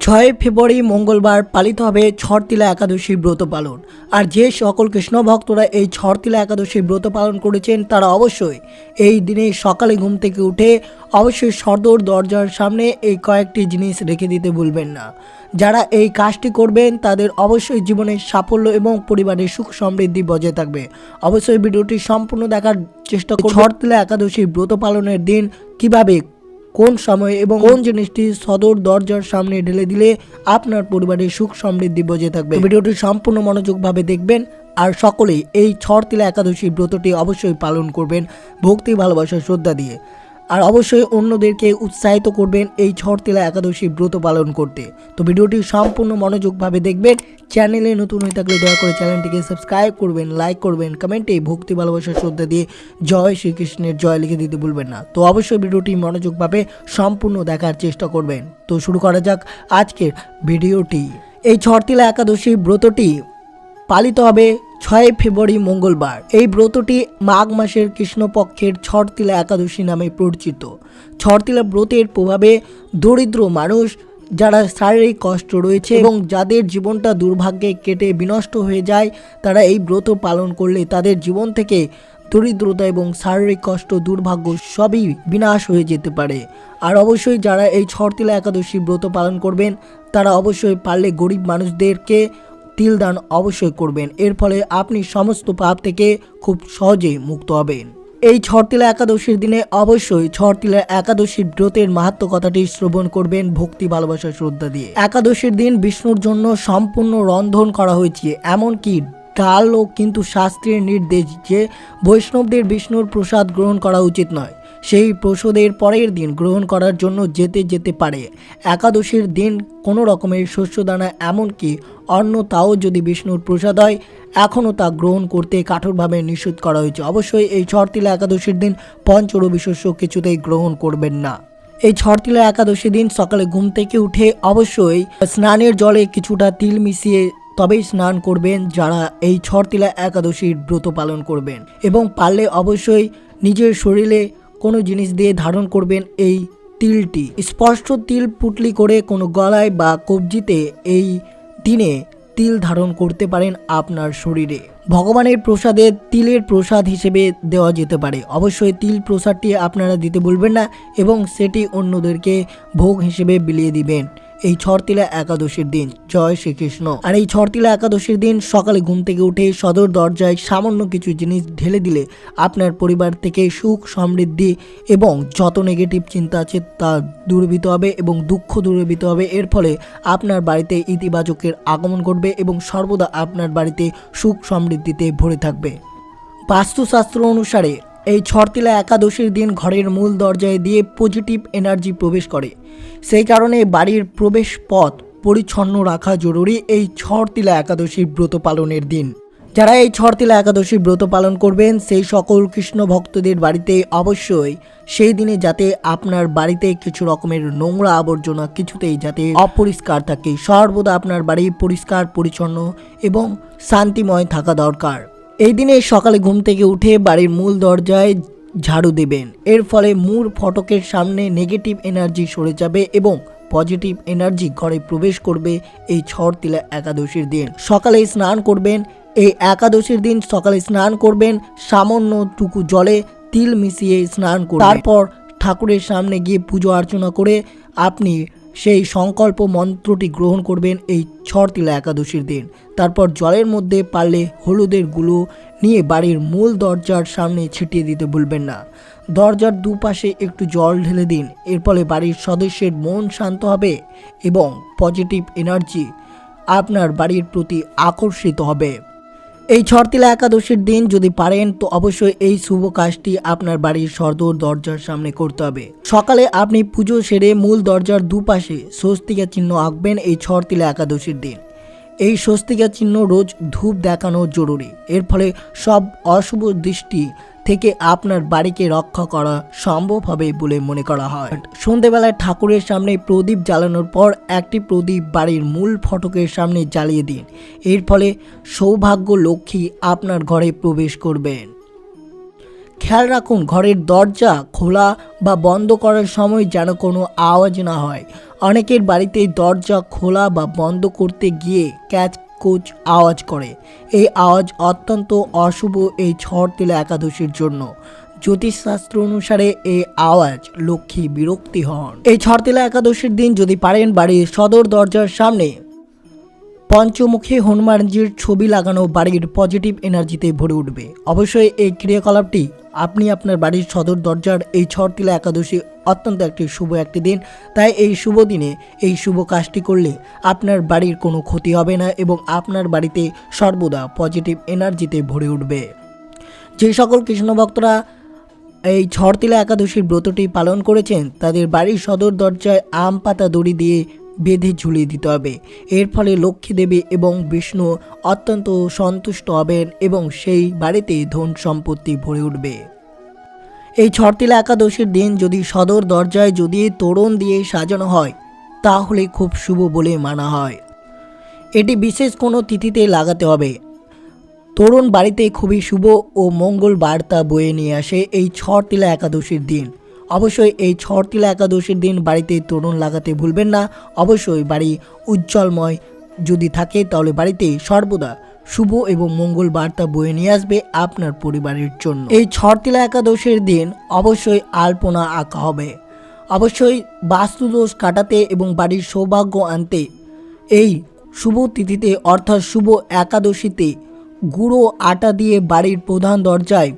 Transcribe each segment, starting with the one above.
ছয় ফেব্রুয়ারি মঙ্গলবার পালিত হবে ছড়তিলা একাদশী ব্রত পালন। আর যে সকল কৃষ্ণ ভক্তরা এই ছড়তিলা একাদশী ব্রত পালন করেছেন, তারা অবশ্যই এই দিনে সকালে ঘুম থেকে উঠে অবশ্যই সদর দরজার সামনে এই কয়েকটি জিনিস রেখে দিতে ভুলবেন না। যারা এই কাজটি করবেন, তাদের অবশ্যই জীবনের সাফল্য এবং পরিবারের সুখ সমৃদ্ধি বজায় থাকবে। অবশ্যই ভিডিওটি সম্পূর্ণ দেখার চেষ্টা ছটতিলা একাদশীর ব্রত পালনের দিন কীভাবে কোন সময় এবং কোন জিনিসটি সদর দরজার সামনে ঢেলে দিলে আপনার পরিবারের সুখ সমৃদ্ধি বজায় থাকবে? ভিডিওটি সম্পূর্ণ মনোযোগভাবে দেখবেন আর সকলেই এই ছড়তিলা একাদশী ব্রতটি অবশ্যই পালন করবেন। ভক্তি ভালোবাসা শ্রদ্ধা দিয়ে। আর অবশ্যই অন্যদেরকে উৎসাহিত করবেন এই ছড়তিলা একাদশী ব্রত পালন করতে। তো ভিডিওটি সম্পূর্ণ মনোযোগভাবে দেখবেন। চ্যানেলে নতুন হয়ে থাকলে দয়া করে চ্যানেলটিকে সাবস্ক্রাইব করবেন, লাইক করবেন, কমেন্টে ভক্তি, ভালোবাসা, শ্রদ্ধা দিয়ে জয় শ্রীকৃষ্ণের জয় লিখে দিতে ভুলবেন না। তো অবশ্যই ভিডিওটি মনোযোগভাবে সম্পূর্ণ দেখার চেষ্টা করবেন। তো শুরু করা যাক আজকের ভিডিওটি। এই ছড়তিলা একাদশী ব্রতটি পালিত হবে ছয় ফেব্রুয়ারি মঙ্গলবার। এই ব্রতটি মাঘ মাসের কৃষ্ণপক্ষের ছড়তিলা একাদশী নামে পরিচিত। ছড়তিলা ব্রতের প্রভাবে দরিদ্র মানুষ, যারা শারীরিক কষ্ট রয়েছে এবং যাদের জীবনটা দুর্ভাগ্যে কেটে বিনষ্ট হয়ে যায়, তারা এই ব্রত পালন করলে তাদের জীবন থেকে দরিদ্রতা এবং শারীরিক কষ্ট, দুর্ভাগ্য সবই বিনাশ হয়ে যেতে পারে। আর অবশ্যই যারা এই ছড়তিলা একাদশী ব্রত পালন করবেন, তারা অবশ্যই পারলে গরিব মানুষদেরকে তিল দান অবশ্যই করবেন। এর ফলে আপনি সমস্ত পাপ থেকে খুব সহজেই মুক্ত হবেন। এই ছড়তিলা একাদশীর দিনে অবশ্যই ছড়তিলা একাদশীর ব্রতের মাহাত্ম কথাটি শ্রবণ করবেন ভক্তি, ভালোবাসা, শ্রদ্ধা দিয়ে। একাদশীর দিন বিষ্ণুর জন্য সম্পূর্ণ রন্ধন করা হয়েছে, এমনকি ডালও কিন্তু শাস্ত্রের নির্দেশ যে বৈষ্ণবদের বিষ্ণুর প্রসাদ গ্রহণ করা উচিত নয়। সেই প্রসাদের পরের দিন গ্রহণ করার জন্য যেতে যেতে পারে। একাদশীর দিন কোনো রকমের শস্যদানা এমনকি অন্য তাও যদি বিষ্ণুর প্রসাদ হয়, এখনও তা গ্রহণ করতে কঠোরভাবে নিষেধ করা হয়েছে। অবশ্যই এই ছড়তিলা একাদশীর দিন পঞ্চরবি শস্য কিছুতেই গ্রহণ করবেন না। এই ছড়তিলা একাদশী দিন সকালে ঘুম থেকে উঠে অবশ্যই স্নানের জলে কিছুটা তিল মিশিয়ে তবেই স্নান করবেন যারা এই ছড়তিলা একাদশীর ব্রত পালন করবেন। এবং পারলে অবশ্যই নিজের শরীরে কোনো জিনিস দিয়ে ধারণ করবেন এই তিলটি। স্পষ্ট তিল পুটলি করে কোনো গলায় বা কবজিতে এই দিনে তিল ধারণ করতে পারেন আপনার শরীরে। ভগবানের প্রসাদে তিলের প্রসাদ হিসেবে দেওয়া যেতে পারে। অবশ্যই তিল প্রসাদটি আপনারা দিতে বলবেন না এবং সেটি অন্যদেরকে ভোগ হিসেবে বিলিয়ে দিবেন। এই ছড়তিলা একাদশীর দিন। জয় শ্রীকৃষ্ণ। আর এই ছড়তিলা একাদশীর দিন সকালে ঘুম থেকে উঠে সদর দরজায় সামান্য কিছু জিনিস ঢেলে দিলে আপনার পরিবার থেকে সুখ, সমৃদ্ধি এবং যত নেগেটিভ চিন্তা আছে তা দূরীভূত হবে এবং দুঃখ দূরীভূত হবে। এর ফলে আপনার বাড়িতে ইতিবাচকের আগমন ঘটবে এবং সর্বদা আপনার বাড়িতে সুখ, সমৃদ্ধিতে ভরে থাকবে। বাস্তুশাস্ত্র অনুসারে এই ছরতিলা একাদশীর দিন ঘরের মূল দরজায় দিয়ে পজিটিভ এনার্জি প্রবেশ করে। সেই কারণে বাড়ির প্রবেশ পথ পরিচ্ছন্ন রাখা জরুরি এই ছরতিলা একাদশীর ব্রত পালনের দিন। যারা এই ছরতিলা একাদশী ব্রত পালন করবেন, সেই সকল কৃষ্ণ ভক্তদের বাড়িতে অবশ্যই সেই দিনে যাতে আপনার বাড়িতে কিছু রকমের নোংরা আবর্জনা কিছুতেই যাতে অপরিষ্কার থাকে, সর্বদা আপনার বাড়ি পরিষ্কার, পরিচ্ছন্ন এবং শান্তিময় থাকা দরকার। এই দিনে সকালে ঘুম থেকে উঠে বাড়ির মূল দরজায় ঝাড়ু দেবেন। এর ফলে মূল ফটকের সামনে নেগেটিভ এনার্জি সরে যাবে এবং পজিটিভ এনার্জি ঘরে প্রবেশ করবে এই ছড়তিলা একাদশীর দিন। সকালে স্নান করবেন, এই একাদশীর দিন সকালে স্নান করবেন সামান্যটুকু জলে তিল মিশিয়ে স্নান করবেন। তারপর ঠাকুরের সামনে গিয়ে পুজো অর্চনা করে আপনি সেই সংকল্প মন্ত্রটি গ্রহণ করবেন এই ছড়তিলা একাদশীর দিন। তারপর জলের মধ্যে পারলে হলুদেরগুলো নিয়ে বাড়ির মূল দরজার সামনে ছিটিয়ে দিতে ভুলবেন না। দরজার দুপাশে একটু জল ঢেলে দিন, এর ফলে বাড়ির সদস্যের মন শান্ত হবে এবং পজিটিভ এনার্জি আপনার বাড়ির প্রতি আকর্ষিত হবে। এই ছরতিলা একাদশীর দিন যদি পারেন, তো অবশ্যই এই শুভ কাজটি আপনার বাড়ির সদর দরজার সামনে করতে হবে। সকালে আপনি পুজো সেরে মূল দরজার দুপাশে স্বস্তিকা চিহ্ন আঁকবেন এই ছরতিলা একাদশীর দিন। এই স্বস্তিকা চিহ্ন রোজ ধূপ দেখানো জরুরি। এর ফলে সব অশুভ দৃষ্টি থেকে আপনার বাড়িকে রক্ষা করা সম্ভব হবে বলে মনে করা হয়। সন্ধেবেলায় ঠাকুরের সামনে প্রদীপ জ্বালানোর পর একটি প্রদীপ বাড়ির মূল ফটকের সামনে জ্বালিয়ে দিন। এর ফলে সৌভাগ্য লক্ষ্মী আপনার ঘরে প্রবেশ করবেন। খেয়াল রাখুন, ঘরের দরজা খোলা বা বন্ধ করার সময় যেন কোনো আওয়াজ না হয়। অনেকের বাড়িতে দরজা খোলা বা বন্ধ করতে গিয়ে ক্যাচ কোচ আওয়াজ করে। এই আওয়াজ অত্যন্ত অশুভ এই ঝড় তেলা একাদশীর জন্য। জ্যোতিষশাস্ত্র অনুসারে এই আওয়াজ লক্ষ্মী বিরক্তি হন। এই ছড়তিলা একাদশীর দিন যদি পারেন বাড়ির সদর দরজার সামনে পঞ্চমুখী হনুমানজির ছবি লাগানো বাড়ির পজিটিভ এনার্জিতে ভরে উঠবে। অবশ্যই এই ক্রিয়াকলাপটি আপনি আপনার বাড়ির সদর দরজার এই ছড়তিলা একাদশী অত্যন্ত একটি শুভ একটি দিন। তাই এই শুভ দিনে এই শুভ কাজটি করলে আপনার বাড়ির কোনো ক্ষতি হবে না এবং আপনার বাড়িতে সর্বদা পজিটিভ এনার্জিতে ভরে উঠবে। যে সকল কৃষ্ণ ভক্তরা এই ঝড়তিলা একাদশীর ব্রতটি পালন করেছেন, তাদের বাড়ির সদর দরজায় আম পাতা দড়ি দিয়ে বেঁধে ঝুলিয়ে দিতে হবে। এর ফলে লক্ষ্মী দেবী এবং বিষ্ণু অত্যন্ত সন্তুষ্ট হবেন এবং সেই বাড়িতে ধন সম্পত্তি ভরে উঠবে। এই ছড়তিলা একাদশীর দিন যদি সদর দরজায় যদি তোরণ দিয়ে সাজানো হয়, তাহলে খুব শুভ বলে মানা হয়। এটি বিশেষ কোনো তিথিতে লাগাতে হবে। তরুণ বাড়িতে খুবই শুভ ও মঙ্গল বার্তা বয়ে নিয়ে আসে এই ছড়তিলা একাদশীর দিন। অবশ্যই এই ছড়তিলা একাদশীর দিন বাড়িতে তরুণ লাগাতে ভুলবেন না। অবশ্যই বাড়ি উজ্জ্বলময় যদি থাকে তাহলে বাড়িতে সর্বদা শুভ এবং মঙ্গল বার্তা বয়ে নিয়ে আসবে আপনার পরিবারের জন্য। এই ছড়তিলা একাদশীর দিন অবশ্যই আলপনা আঁকা হবে। অবশ্যই বাস্তুদোষ কাটাতে এবং বাড়ির সৌভাগ্য আনতে এই শুভ তিথিতে অর্থাৎ শুভ একাদশীতে গুঁড়ো আটা দিয়ে বাড়ির প্রধান দরজায়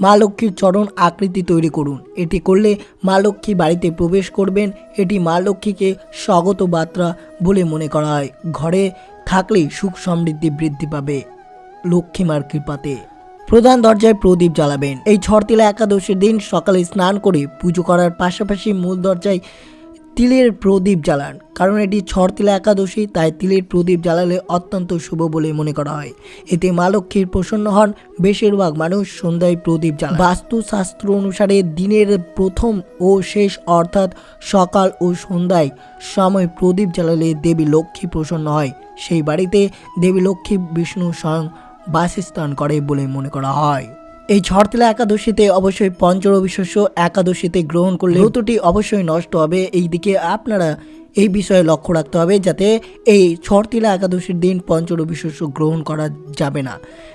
মা লক্ষ্মীর চরণ আকৃতি তৈরি করুন। এটি করলে মা লক্ষ্মী বাড়িতে প্রবেশ করবেন। এটি মা লক্ষ্মীকে স্বাগত বার্তা বলে মনে করা হয়। ঘরে থাকলেই সুখ সমৃদ্ধি বৃদ্ধি পাবে লক্ষ্মীমার কৃপাতে। প্রধান দরজায় প্রদীপ জ্বালাবেন। এই ছড়তিলা একাদশীর দিন সকালে স্নান করে পুজো করার পাশাপাশি মূল দরজায় তিলের প্রদীপ জ্বালান, কারণ এটি ছড়তিলা একাদশী, তাই তিলের প্রদীপ জ্বালালে অত্যন্ত শুভ বলে মনে করা হয়। এতে মা লক্ষ্মীর প্রসন্ন হন, বেশিরভাগ মানুষ সন্ধ্যায় প্রদীপ জ্বালান। বাস্তুশাস্ত্র অনুসারে দিনের প্রথম ও শেষ, অর্থাৎ সকাল ও সন্ধ্যায় সময় প্রদীপ জ্বালালে দেবী লক্ষ্মী প্রসন্ন হয়। সেই বাড়িতে দেবী লক্ষ্মী, বিষ্ণু স্বয়ং বাসস্থান করে বলে মনে করা হয়। এই ঝড়তিলা একাদশীতে অবশ্যই পঞ্চরবি শস্য একাদশীতে গ্রহণ করলে ব্রতটি অবশ্যই নষ্ট হবে। এই দিকে আপনারা এই বিষয়ে লক্ষ্য রাখতে হবে যাতে এই ছড়তিলা একাদশীর দিন পঞ্চরবি শস্য গ্রহণ করা যাবে না।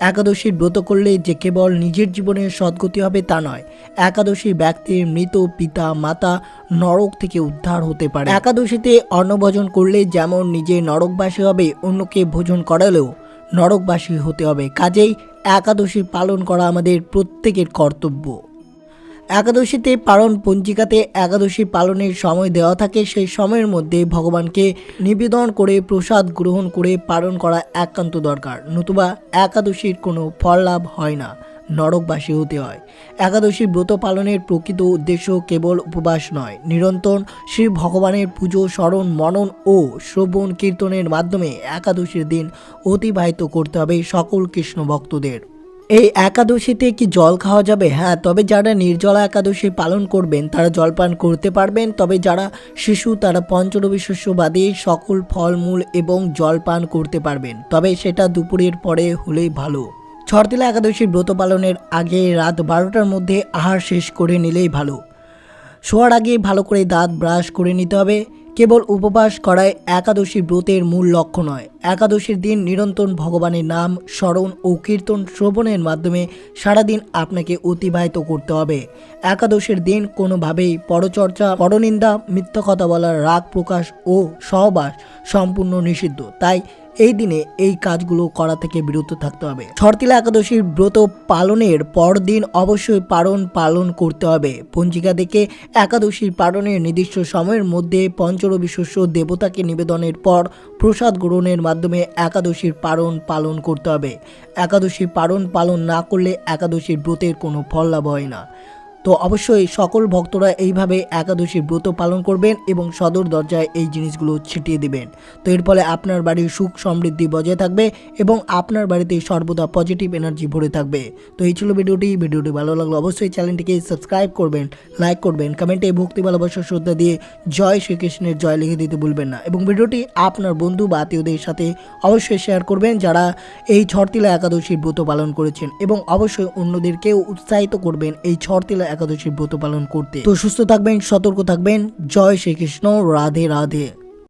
একাদশীর ব্রত করলে যে কেবল নিজের জীবনের সদ্গতি হবে তা নয়, একাদশী ব্যক্তির মৃত পিতা, মাতা নরক থেকে উদ্ধার হতে পারে। একাদশীতে অন্নভোজন করলে যেমন নিজে নরকবাসী হবে, অন্যকে ভোজন করালেও নরকবাসী হতে হবে। কাজেই একাদশী পালন করা আমাদের প্রত্যেকের কর্তব্য। একাদশীতে পালন পঞ্জিকাতে একাদশী পালনের সময় দেওয়া থাকে, সেই সময়ের মধ্যে ভগবানকে নিবেদন করে, প্রসাদ গ্রহণ করে পালন করা একান্ত দরকার। নতুবা একাদশীর কোনো ফল লাভ হয় না। নরকবাসী হতে হয়। একাদশী ব্রত পালনের প্রকৃত উদ্দেশ্য কেবল উপবাস নয়। নিরন্তর শ্রী ভগবানের পুজো, স্মরণ, মনন ও শ্রবণ কীর্তনের মাধ্যমে একাদশীর দিন অতিবাহিত করতে হবে সকল কৃষ্ণ ভক্তদের। এই একাদশীতে কি জল খাওয়া যাবে? হ্যাঁ তবে যারা নির্জলা একাদশী পালন করবেন, তারা জলপান করতে পারবেন। তবে যারা শিশু, তারা পঞ্চরবি শস্য বাদে সকল ফলমূল এবং জলপান করতে পারবেন। তবে সেটা দুপুরের পরে হলেই ভালো। ছড়তিলা একাদশীর ব্রত পালনের আগে রাত বারোটার মধ্যে আহার শেষ করে নিলেই ভালো। শোয়ার আগে ভালো করে দাঁত ব্রাশ করে নিতে হবে। কেবল উপবাস করায় একাদশী ব্রতের মূল লক্ষ্য নয়। একাদশীর দিন নিরন্তর ভগবানের নাম, স্মরণ ও কীর্তন শ্রবণের মাধ্যমে সারাদিন আপনাকে অতিবাহিত করতে হবে। একাদশীর দিন কোনোভাবেই পরচর্চা, পরনিন্দা, মিথ্যা কথা বলার রাগ প্রকাশ ও সহবাস সম্পূর্ণ নিষিদ্ধ। তাই এই দিনে এই কাজগুলো করা থেকে বিরত থাকতে হবে। ছড়তিলা একাদশীর ব্রত পালনের পরদিন অবশ্যই পালন পালন করতে হবে। পঞ্জিকা দেখে একাদশীর পালনের নির্দিষ্ট সময়ের মধ্যে পঞ্চরবি শস্য দেবতাকে নিবেদনের পর প্রসাদ গ্রহণের মাধ্যমে একাদশীর পালন পালন করতে হবে। একাদশীর পালন পালন না করলে একাদশীর ব্রতের কোনো ফল লাভ হয় না। তো অবশ্যই সকল ভক্তরা এইভাবে একাদশীর ব্রত পালন করবেন এবং সদর দরজায় এই জিনিসগুলো ছিটিয়ে দিবেন। তো এর ফলে আপনার বাড়ির সুখ সমৃদ্ধি বজায় থাকবে এবং আপনার বাড়িতে সর্বদা পজিটিভ এনার্জি ভরে থাকবে। তো এই ছিল ভিডিওটি। ভিডিওটি ভালো লাগল অবশ্যই চ্যানেলটিকে সাবস্ক্রাইব করবেন লাইক করবেন কমেন্টে ভক্তি, ভালোবাসা, শ্রদ্ধা দিয়ে জয় শ্রীকৃষ্ণের জয় লিখে দিতে ভুলবেন না এবং ভিডিওটি আপনার বন্ধু বা আত্মীয়দের সাথে অবশ্যই শেয়ার করবেন যারা এই ছড়তিলা একাদশীর ব্রত পালন করেছেন এবং অবশ্যই অন্যদেরকেও উৎসাহিত করবেন এই ছড়তিলা একাদশীর ব্রত পালন করতে। তো সুস্থ থাকবেন সতর্ক থাকবেন। জয় শ্রীকৃষ্ণ। রাধে রাধে।